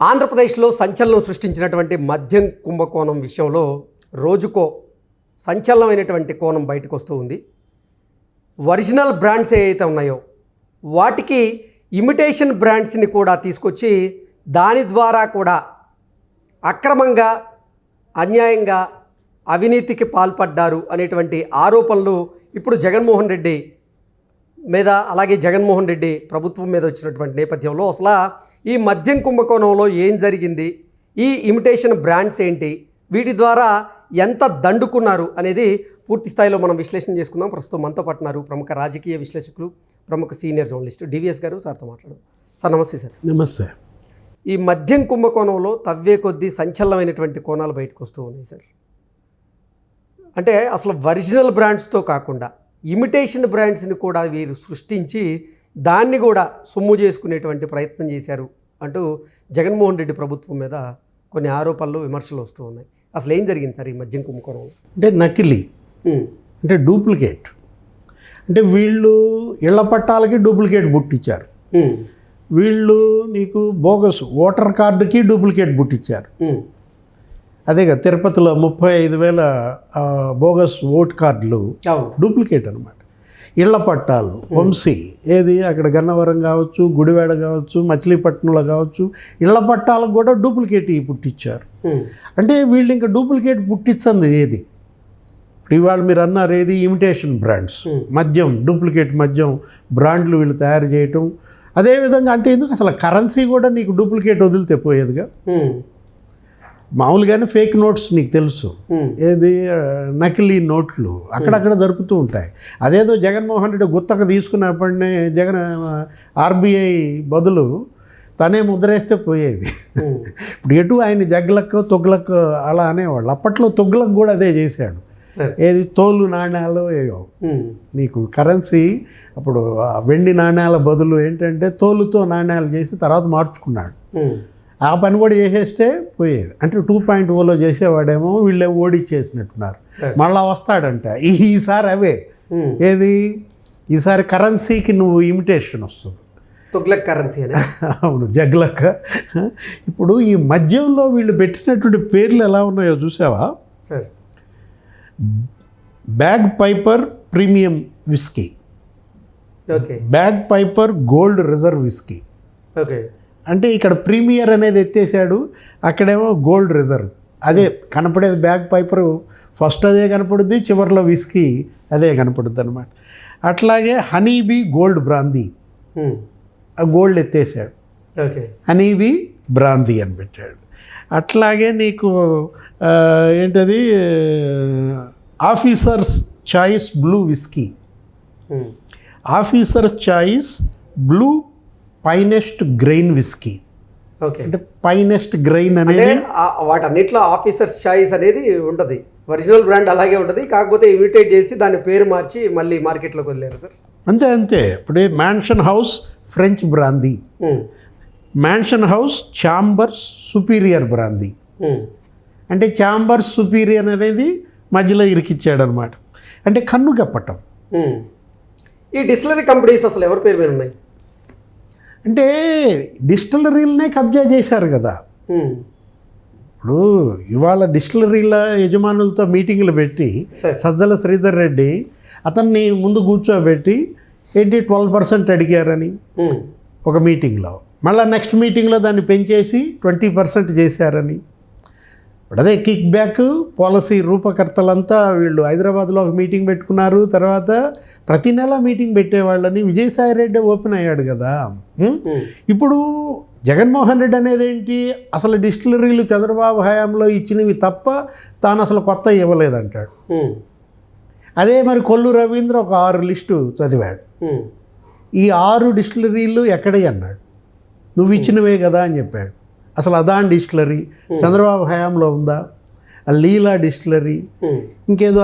ఆంధ్రప్రదేశ్లో సంచలనం సృష్టించినటువంటి మద్యం కుంభకోణం విషయంలో రోజుకో సంచలనమైనటువంటి కోణం బయటకు వస్తూ ఉంది. ఒరిజినల్ బ్రాండ్స్ ఏవైతే ఉన్నాయో వాటికి ఇమిటేషన్ బ్రాండ్స్ని కూడా తీసుకొచ్చి దాని ద్వారా కూడా అక్రమంగా అన్యాయంగా అవినీతికి పాల్పడ్డారు అనేటువంటి ఆరోపణలు ఇప్పుడు జగన్మోహన్ రెడ్డి మీద అలాగే జగన్మోహన్ రెడ్డి ప్రభుత్వం మీద వచ్చినటువంటి నేపథ్యంలో అసలు ఈ మద్యం కుంభకోణంలో ఏం జరిగింది? ఈ ఇమిటేషన్ బ్రాండ్స్ ఏంటి? వీటి ద్వారా ఎంత దండుకున్నారు? అనేది పూర్తి స్థాయిలో మనం విశ్లేషణ చేసుకుందాం. ప్రస్తుతం మనతో పట్టున్నారు ప్రముఖ రాజకీయ విశ్లేషకులు ప్రముఖ సీనియర్ జర్నలిస్ట్ డివిఎస్ గారు. సార్తో మాట్లాడదాం. సార్ నమస్తే సార్. నమస్తే. ఈ మద్యం కుంభకోణంలో తవ్వే కొద్దీ సంచలనమైనటువంటి కోణాలు బయటకు వస్తూ ఉన్నాయి సార్. అంటే అసలు ఒరిజినల్ బ్రాండ్స్తో కాకుండా ఇమిటేషన్ బ్రాండ్స్ని కూడా వీరు సృష్టించి దాన్ని కూడా సొమ్ము చేసుకునేటువంటి ప్రయత్నం చేశారు అంటూ జగన్మోహన్ రెడ్డి ప్రభుత్వం మీద కొన్ని ఆరోపణలు విమర్శలు వస్తూ ఉన్నాయి. అసలు ఏం జరిగింది సార్ ఈ మద్యం కుంభకోణంలో? అంటే నకిలీ. అంటే డూప్లికేట్. అంటే వీళ్ళు ఇళ్ళ పట్టాలకి డూప్లికేట్ బుట్టిచ్చారు. వీళ్ళు నీకు బోగస్ ఓటర్ కార్డుకి డూప్లికేట్ బుట్టిచ్చారు. ఉమ్, అదే కదా తిరుపతిలో ముప్పై ఐదు వేల బోగస్ ఓట్ కార్డులు డూప్లికేట్ అనమాట ఇళ్ళ పట్టాలు వంశీ ఏది అక్కడ గన్నవరం కావచ్చు గుడివాడ కావచ్చు మచిలీపట్నంలో కావచ్చు ఇళ్ళ పట్టాలకు కూడా డూప్లికేట్ పుట్టించారు అంటే వీళ్ళు ఇంకా డూప్లికేట్ పుట్టించంది ఏది? ఇప్పుడు ఇవాళ మీరు అన్నారు ఏది? Imitation brands. మద్యం డూప్లికేట్ మద్యం బ్రాండ్లు వీళ్ళు తయారు చేయటం. అదేవిధంగా అంటే ఎందుకు అసలు కరెన్సీ కూడా నీకు డూప్లికేట్ వదిలితే పోయేదిగా? మామూలుగానే ఫేక్ నోట్స్ నీకు తెలుసు. ఏది? నకిలీ నోట్లు అక్కడక్కడ జరుపుతూ ఉంటాయి. అదేదో జగన్మోహన్ రెడ్డి గుత్తక తీసుకున్నప్పటినే జగన్ ఆర్బీఐ బదులు తనే ముద్రేస్తే పోయేది. ఇప్పుడు ఎటు ఆయన జగ్లక్ తొగ్లక్ అలా అనేవాళ్ళు. అప్పట్లో తొగ్లక్ కూడా అదే చేశాడు. ఏది? తోలు నాణ్యాలు ఏవో నీకు కరెన్సీ అప్పుడు వెండి నాణ్యాల బదులు ఏంటంటే తోలుతో నాణ్యాలు చేసి తర్వాత మార్చుకున్నాడు. ఆ పని కూడా చేసేస్తే పోయేది. అంటే టూ పాయింట్ ఓలో చేసేవాడేమో వీళ్ళే ఓడిచ్చేసినట్టున్నారు. మళ్ళా వస్తాడంట. ఈసారి అవే. ఏది? ఈసారి కరెన్సీకి నువ్వు ఇమిటేషన్ వస్తుంది. తుగ్లక్ కరెన్సీ అని? అవును జగ్లక్క ఇప్పుడు ఈ మద్యంలో వీళ్ళు పెట్టినటువంటి పేర్లు ఎలా ఉన్నాయో చూసావా? Sir. Bagpiper premium whisky. Okay. Bagpiper gold reserve whisky. Okay. అంటే ఇక్కడ ప్రీమియర్ అనేది ఎత్తేసాడు. అక్కడేమో గోల్డ్ రిజర్వ్. అదే కనపడేది బ్యాగ్ పైపర్. ఫస్ట్ అదే కనపడుద్ది చివరిలో విస్కీ అదే కనపడుద్ది అనమాట అట్లాగే హనీబీ గోల్డ్ బ్రాందీ. గోల్డ్ ఎత్తేసాడు. ఓకే. హనీబీ బ్రాందీ అని పెట్టాడు. అట్లాగే నీకు ఏంటది? Officers choice blue whisky. Officer choice blue finest grain whisky. Okay. అంటే పైనెస్ట్ గ్రెయిన్ అనేది వాటన్నిటిలో ఆఫీసర్స్ చాయిస్ అనేది ఉంటుంది. ఒరిజినల్ బ్రాండ్ అలాగే ఉంటుంది. కాకపోతే ఇమిటేట్ చేసి దాని పేరు మార్చి మళ్ళీ మార్కెట్లోకి వదిలేరు సార్. అంతే అంతే. ఇప్పుడు Mansion House French brandy. Mansion House Chambers Superior brandy. అంటే ఛాంబర్స్ సుపీరియర్ అనేది మధ్యలో ఇరికిచ్చాడు అనమాట అంటే కన్ను కప్పటం. ఈ డిస్టిలరీ కంపెనీస్ అసలు ఎవరి పేరు మీద ఉన్నాయి? అంటే డిస్టిలరీలనే కబ్జా చేశారు కదా. ఇప్పుడు ఇవాళ డిస్టిలరీల యజమానులతో మీటింగ్లు పెట్టి. సజ్జల శ్రీధర్ రెడ్డి అతన్ని ముందు కూర్చోబెట్టి ఏంటి ట్వెల్వ్ పర్సెంట్ అడిగారని ఒక మీటింగ్లో. మళ్ళీ నెక్స్ట్ మీటింగ్లో దాన్ని పెంచేసి ట్వంటీ పర్సెంట్ చేశారని. ఇప్పుడు అదే కిక్ బ్యాక్ పాలసీ రూపకర్తలంతా వీళ్ళు హైదరాబాద్లో ఒక మీటింగ్ పెట్టుకున్నారు. తర్వాత ప్రతి నెల మీటింగ్ పెట్టేవాళ్ళని విజయసాయి రెడ్డి ఓపెన్ అయ్యాడు కదా. ఇప్పుడు జగన్మోహన్ రెడ్డి అనేది ఏంటి? అసలు డిస్టిలరీలు చంద్రబాబు హయాంలో ఇచ్చినవి తప్ప తాను అసలు కొత్త ఇవ్వలేదంటాడు. అదే మరి కొల్లు రవీంద్ర ఒక ఆరు లిస్టు చదివాడు. ఈ ఆరు డిస్టిలరీలు ఎక్కడే అన్నాడు? నువ్వు ఇచ్చినవే కదా అని చెప్పాడు. అసలు అదాన్ డిస్టిలరీ చంద్రబాబు హయాంలో ఉందా? లీలా డిస్టిలరీ ఇంకేదో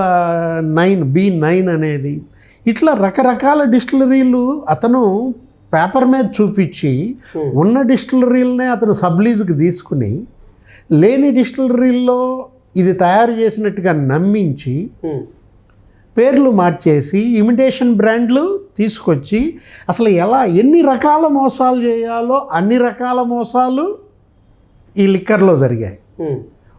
నైన్ బి నైన్ అనేది. ఇట్లా రకరకాల డిస్టిలరీలు అతను పేపర్ మీద చూపించి ఉన్న డిస్టిలరీలనే అతను సబ్లీజ్కి తీసుకుని లేని డిస్టిలరీల్లో ఇది తయారు చేసినట్టుగా నమ్మించి పేర్లు మార్చేసి ఇమిటేషన్ బ్రాండ్లు తీసుకొచ్చి అసలు ఎలా ఎన్ని రకాల మోసాలు చేయాలో అన్ని రకాల మోసాలు ఈ లిక్కర్లో జరిగాయి.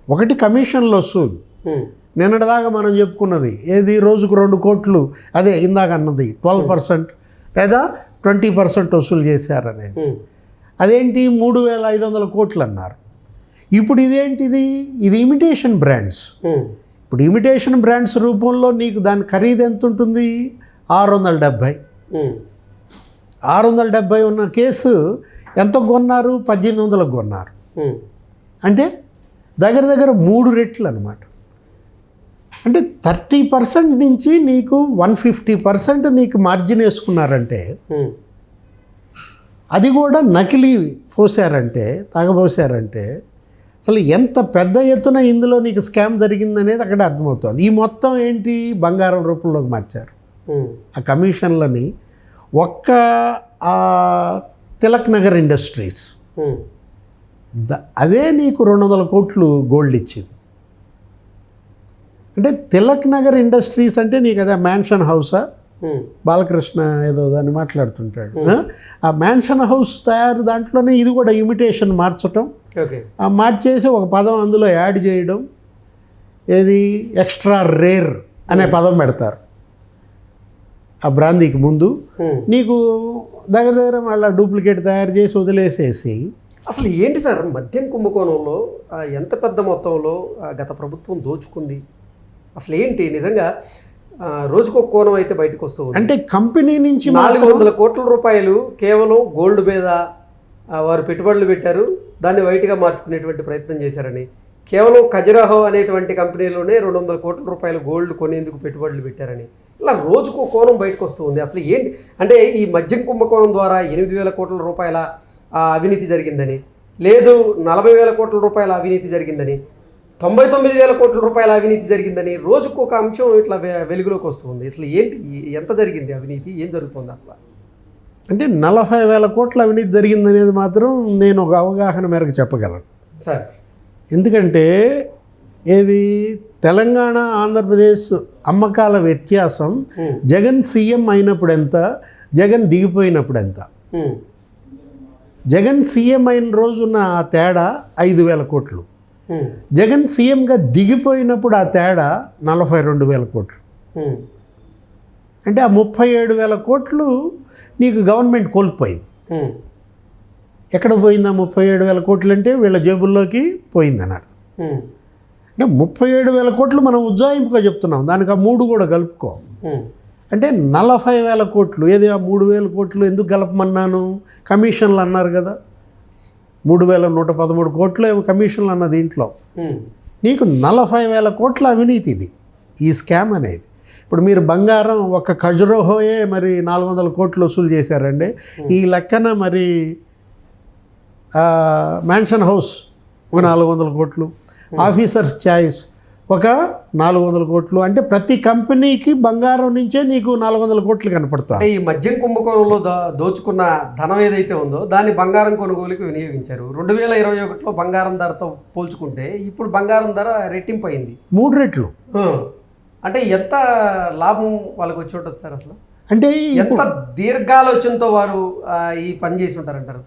ఒకటి కమిషన్లో వసూలు ఉమ్, నిన్నటిదాకా మనం చెప్పుకున్నది. ఏది రోజుకు రెండు కోట్లు? అదే ఇందాక అన్నది ట్వెల్వ్ పర్సెంట్ లేదా ట్వంటీ పర్సెంట్ వసూలు చేశారనేది. అదేంటి? మూడు వేల ఐదు వందల కోట్లు అన్నారు. ఇప్పుడు ఇదేంటిది? ఇది ఇమిటేషన్ బ్రాండ్స్. ఇప్పుడు ఇమిటేషన్ బ్రాండ్స్ రూపంలో నీకు దాని ఖరీదు ఎంత ఉంటుంది? ఆరు వందల డెబ్భై. ఆరు వందల డెబ్భై ఉన్న కేసు ఎంత కొన్నారు? పద్దెనిమిది వందలకు కొన్నారు. అంటే దగ్గర దగ్గర మూడు రెట్లు అనమాట అంటే థర్టీ పర్సెంట్ నుంచి నీకు వన్ ఫిఫ్టీ పర్సెంట్ నీకు మార్జిన్ వేసుకున్నారంటే అది కూడా నకిలీ పోసారంటే తాగబోసారంటే అసలు ఎంత పెద్ద ఎత్తున ఇందులో నీకు స్కామ్ జరిగిందనేది అక్కడ అర్థమవుతుంది. ఈ మొత్తం ఏంటి? బంగారం రూపంలోకి మార్చారు. ఆ కమిషన్లని ఒక్క ఆ తిలక్ నగర్ ఇండస్ట్రీస్ అదే నీకు రెండు వందల కోట్లు గోల్డ్ ఇచ్చింది. అంటే తిలక్ నగర్ ఇండస్ట్రీస్ అంటే నీకు అదే మ్యాన్షన్ హౌసా బాలకృష్ణ ఏదో దాన్ని మాట్లాడుతుంటాడు. ఆ? మ్యాన్షన్ హౌస్ తయారు దాంట్లోనే ఇది కూడా ఇమిటేషన్ మార్చటం. ఆ మార్చేసి ఒక పదం అందులో యాడ్ చేయడం. ఏది? ఎక్స్ట్రా రేర్ అనే పదం పెడతారు. ఆ బ్రాందీకి ముందు. నీకు దగ్గర దగ్గర మళ్ళీ డూప్లికేట్ తయారు చేసి వదిలేసేసి అసలు ఏంటి సార్? మద్యం కుంభకోణంలో ఎంత పెద్ద మొత్తంలో గత ప్రభుత్వం దోచుకుంది? అసలు ఏంటి? నిజంగా రోజుకో కోణం అయితే బయటకు వస్తూ ఉంది. అంటే కంపెనీ నుంచి నాలుగు వందల కోట్ల రూపాయలు కేవలం గోల్డ్ మీద వారు పెట్టుబడులు పెట్టారు. దాన్ని వైట్గా మార్చుకునేటువంటి ప్రయత్నం చేశారని. కేవలం ఖజురాహో అనేటువంటి కంపెనీలోనే రెండు వందల కోట్ల రూపాయలు గోల్డ్ కొనేందుకు పెట్టుబడులు పెట్టారని. ఇలా రోజుకో కోణం బయటకు వస్తూ ఉంది. అసలు ఏంటి? అంటే ఈ మద్యం కుంభకోణం ద్వారా ఎనిమిది వేల కోట్ల రూపాయల అవినీతి జరిగిందని. లేదు నలభై వేల కోట్ల రూపాయల అవినీతి జరిగిందని. తొంభై తొమ్మిది వేల కోట్ల రూపాయల అవినీతి జరిగిందని రోజుకు ఒక అంశం ఇట్లా వెలుగులోకి వస్తుంది. అసలు ఏంటి ఎంత జరిగింది అవినీతి? ఏం జరుగుతుంది అసలు? అంటే నలభై వేల కోట్ల అవినీతి జరిగిందనేది మాత్రం నేను ఒక అవగాహన మేరకు చెప్పగలను. సార్. ఎందుకంటే ఏది? తెలంగాణ ఆంధ్రప్రదేశ్ అమ్మకాల వ్యత్యాసం జగన్ సీఎం అయినప్పుడు ఎంత? జగన్ దిగిపోయినప్పుడు ఎంత? జగన్ సీఎం అయిన రోజున ఆ తేడా ఐదు వేల కోట్లు. జగన్ సీఎంగా దిగిపోయినప్పుడు ఆ తేడా నలభై రెండు వేల కోట్లు. అంటే ఆ ముప్పై ఏడు వేల కోట్లు నీకు గవర్నమెంట్ కోల్పోయింది. ఎక్కడ పోయింది ఆ ముప్పై ఏడు వేల కోట్లు అంటే వీళ్ళ జేబుల్లోకి పోయిందని అర్థం. ఉమ్, అంటే ముప్పై ఏడు వేల కోట్లు మనం ఉజ్జాయింపుగా చెప్తున్నాం. దానికి ఆ మూడు కూడా కలుపుకో. అంటే నలభై వేల కోట్లు ఏది ఆ మూడు వేల కోట్లు ఎందుకు కలపమన్నాను కమిషన్లు అన్నారు కదా. మూడు వేల నూట పదమూడు కోట్లు ఏమో కమిషన్లు అన్న దీంట్లో నీకు నలభై వేల కోట్ల అవినీతి ఇది ఈ స్కామ్ అనేది. ఇప్పుడు మీరు బంగారం ఒక ఖజురోహోయే మరి నాలుగు వందల కోట్లు వసూలు చేశారండి. ఈ లెక్కన మరి మ్యాన్షన్ హౌస్ ఒక నాలుగు వందల కోట్లు. ఆఫీసర్స్ ఛాయిస్ ఒక నాలుగు వందల కోట్లు. అంటే ప్రతి కంపెనీకి బంగారం నుంచే నీకు నాలుగు వందల కోట్లు కనపడతాయి. ఈ మద్యం కుంభకోణంలో దో దోచుకున్న ధనం ఏదైతే ఉందో దాన్ని బంగారం కొనుగోలుకి వినియోగించారు. రెండు వేల ఇరవై ఒకటిలో బంగారం ధరతో పోల్చుకుంటే ఇప్పుడు బంగారం ధర రెట్టింపు అయింది. మూడు రెట్లు. అంటే ఎంత లాభం వాళ్ళకి వచ్చి ఉంటుంది సార్ అసలు? అంటే ఎంత దీర్ఘాలోచనతో వారు ఈ పని చేసి ఉంటారంటారు?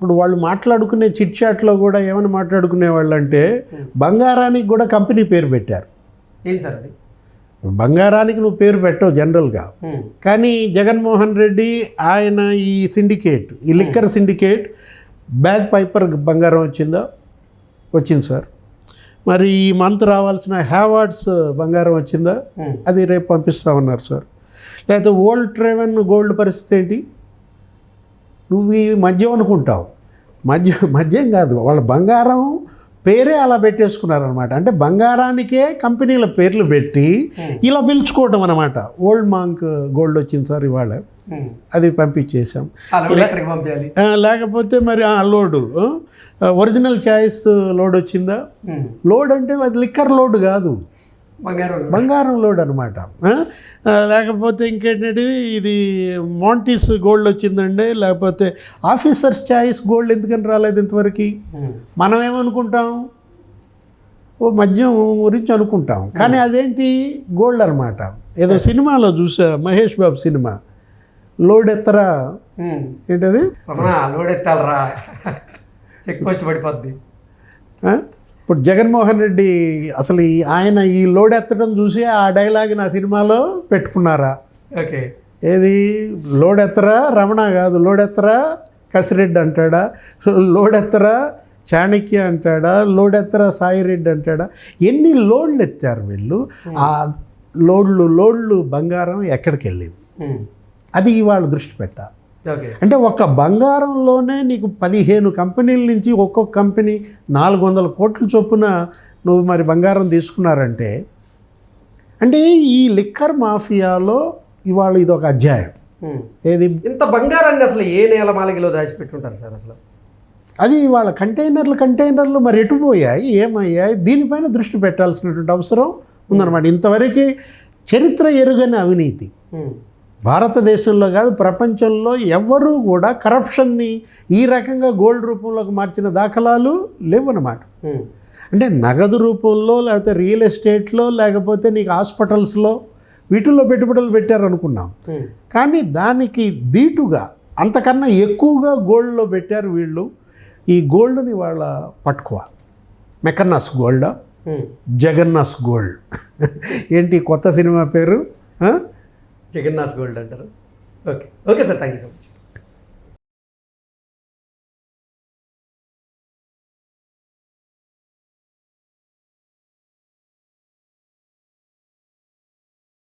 ఇప్పుడు వాళ్ళు మాట్లాడుకునే చిట్ చాట్లో కూడా ఏమని మాట్లాడుకునే వాళ్ళు అంటే బంగారానికి కూడా కంపెనీ పేరు పెట్టారు. ఏం సార్ అది? బంగారానికి నువ్వు పేరు పెట్టవు జనరల్గా. కానీ జగన్మోహన్ రెడ్డి ఆయన ఈ సిండికేట్ ఈ లిక్కర్ సిండికేట్ బ్యాగ్ పైపర్ బంగారం వచ్చిందా? వచ్చింది సార్. మరి ఈ మంత్ రావాల్సిన హ్యావార్డ్స్ బంగారం వచ్చిందా? అది రేపు పంపిస్తామన్నారు సార్. లేకపోతే ఓల్డ్ ట్రెవెన్ గోల్డ్ పరిస్థితి ఏంటి? నువ్వు ఈ మద్యం అనుకుంటావు. మద్యం మద్యం కాదు వాళ్ళ బంగారం పేరే అలా పెట్టేసుకున్నారనమాట అంటే బంగారానికే కంపెనీల పేర్లు పెట్టి ఇలా పిలుచుకోవటం అనమాట ఓల్డ్ మాంక్ గోల్డ్ వచ్చింది సార్ ఇవాళ. అది పంపించేసాం లేకపోతే మరి ఆ లోడు ఒరిజినల్ చాయిస్ లోడ్ వచ్చిందా? లోడ్ అంటే అది లిక్కర్ లోడ్ కాదు. బంగారం లోడ్. అనమాట లేకపోతే ఇంకేంటంటే ఇది మాంటీస్ గోల్డ్ వచ్చిందండి లేకపోతే ఆఫీసర్స్ చాయిస్ గోల్డ్ ఎందుకని రాలేదు ఇంతవరకు? మనం ఏమనుకుంటాం ఓ మద్యం గురించి అనుకుంటాం. కానీ అదేంటి? గోల్డ్ అనమాట ఏదో సినిమాలో చూసా మహేష్ బాబు సినిమా. లోడ్ ఎత్తరా. ఏంటది? లోడ్ ఎత్తాలరా? చెక్ పోస్ట్ పడిపోద్ది? ఇప్పుడు జగన్మోహన్ రెడ్డి అసలు ఈ ఆయన ఈ లోడ్ ఎత్తడం చూసి ఆ డైలాగ్ నా సినిమాలో పెట్టుకున్నారా? ఓకే. ఏది? లోడ్ ఎత్తరా? రమణ కాదు. లోడ్ ఎత్తరా? కసిరెడ్డి అంటాడా? లోడ్ ఎత్తరా? చాణక్య అంటాడా? లోడ్ ఎత్తరా? సాయిరెడ్డి అంటాడా? ఎన్ని లోడ్లు ఎత్తారు వీళ్ళు? ఆ లోడ్లు లోడ్లు బంగారం ఎక్కడికి వెళ్ళింది. అది ఇవాళ దృష్టి పెట్టాలి. అంటే ఒక్క బంగారంలోనే నీకు పదిహేను కంపెనీల నుంచి ఒక్కొక్క కంపెనీ నాలుగు వందల కోట్ల చొప్పున నువ్వు మరి బంగారం తీసుకున్నారంటే అంటే ఈ లిక్కర్ మాఫియాలో ఇవాళ ఇది ఒక అధ్యాయం. ఉమ్. ఏది? ఇంత బంగారాన్ని అసలు ఏ నేల మాలిగలో దాచిపెట్టుంటారు సార్ అసలు? అది ఇవాళ కంటైనర్లు కంటైనర్లు మరి ఎటుపోయాయి ఏమయ్యాయి? దీనిపైన దృష్టి పెట్టాల్సినటువంటి అవసరం ఉందన్నమాట. ఇంతవరకు చరిత్ర ఎరుగని అవినీతి. ఉమ్. భారతదేశంలో కాదు ప్రపంచంలో ఎవ్వరూ కూడా కరప్షన్ని ఈ రకంగా గోల్డ్ రూపంలోకి మార్చిన దాఖలాలు లేవన్నమాట. అంటే నగదు రూపంలో లేకపోతే రియల్ ఎస్టేట్లో లేకపోతే నీకు హాస్పిటల్స్లో వీటిల్లో పెట్టుబడులు పెట్టారనుకున్నాం. కానీ దానికి దీటుగా అంతకన్నా ఎక్కువగా గోల్డ్లో పెట్టారు వీళ్ళు ఈ గోల్డ్ని వాళ్ళ పట్టుకోవాలి మెకన్నాస్ గోల్డ్. జగన్నాస్ గోల్డ్ ఏంటి కొత్త సినిమా పేరు? జగన్నాథ్ గోల్డ్ అంటారు. Okay. Okay sir thank you sir.